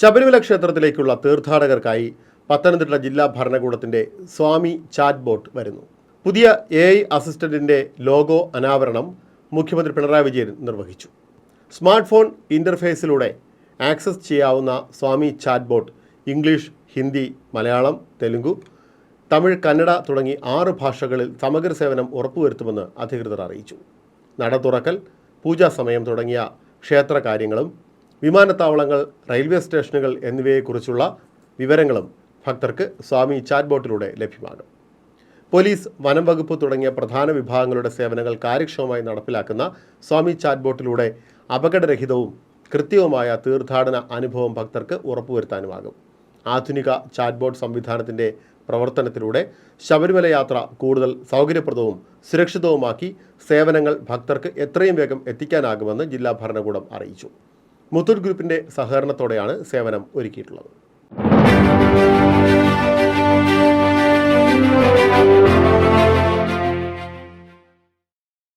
ശബരിമല ക്ഷേത്രത്തിലേക്കുള്ള തീർത്ഥാടകർക്കായി പത്തനംതിട്ട ജില്ലാ ഭരണകൂടത്തിന്റെ സ്വാമി chat boat വരുന്നു. പുതിയ എ ഐ അസിസ്റ്റന്റിന്റെ ലോഗോ അനാവരണം മുഖ്യമന്ത്രി പിണറായി വിജയൻ നിർവഹിച്ചു. സ്മാർട്ട് ഫോൺ ഇന്റർഫേസിലൂടെ ആക്സസ് ചെയ്യാവുന്ന Swami chat bot English Hindi Malayalam Telugu Tamil Kannada തുടങ്ങി ആറ് ഭാഷകളിൽ സമഗ്ര സേവനം ഉറപ്പുവരുത്തുമെന്ന് അധികൃതർ അറിയിച്ചു. നട തുറക്കൽ പൂജാ സമയം തുടങ്ങിയ ക്ഷേത്ര കാര്യങ്ങളും വിമാനത്താവളങ്ങൾ റെയിൽവേ സ്റ്റേഷനുകൾ എന്നിവയെക്കുറിച്ചുള്ള വിവരങ്ങളും ഭക്തർക്ക് സ്വാമി ചാറ്റ് ബോട്ടിലൂടെ ലഭ്യമാകും. പോലീസ് വനം വകുപ്പ് തുടങ്ങിയ പ്രധാന വിഭാഗങ്ങളുടെ സേവനങ്ങൾ കാര്യക്ഷമമായി നടപ്പിലാക്കുന്ന സ്വാമി ചാറ്റ് ബോട്ടിലൂടെ അപകടരഹിതവും കൃത്യവുമായ തീർത്ഥാടന അനുഭവം ഭക്തർക്ക് ഉറപ്പുവരുത്താനുമാകും. ആധുനിക ചാറ്റ് ബോട്ട് സംവിധാനത്തിന്റെ പ്രവർത്തനത്തിലൂടെ ശബരിമല യാത്ര കൂടുതൽ സൗകര്യപ്രദവും സുരക്ഷിതവുമാക്കി സേവനങ്ങൾ ഭക്തർക്ക് എത്രയും വേഗം എത്തിക്കാനാകുമെന്ന് ജില്ലാ ഭരണകൂടം അറിയിച്ചു. മുത്തൂറ്റ് ഗ്രൂപ്പിന്റെ സഹകരണത്തോടെയാണ് സേവനം ഒരുക്കിയിട്ടുള്ളത്.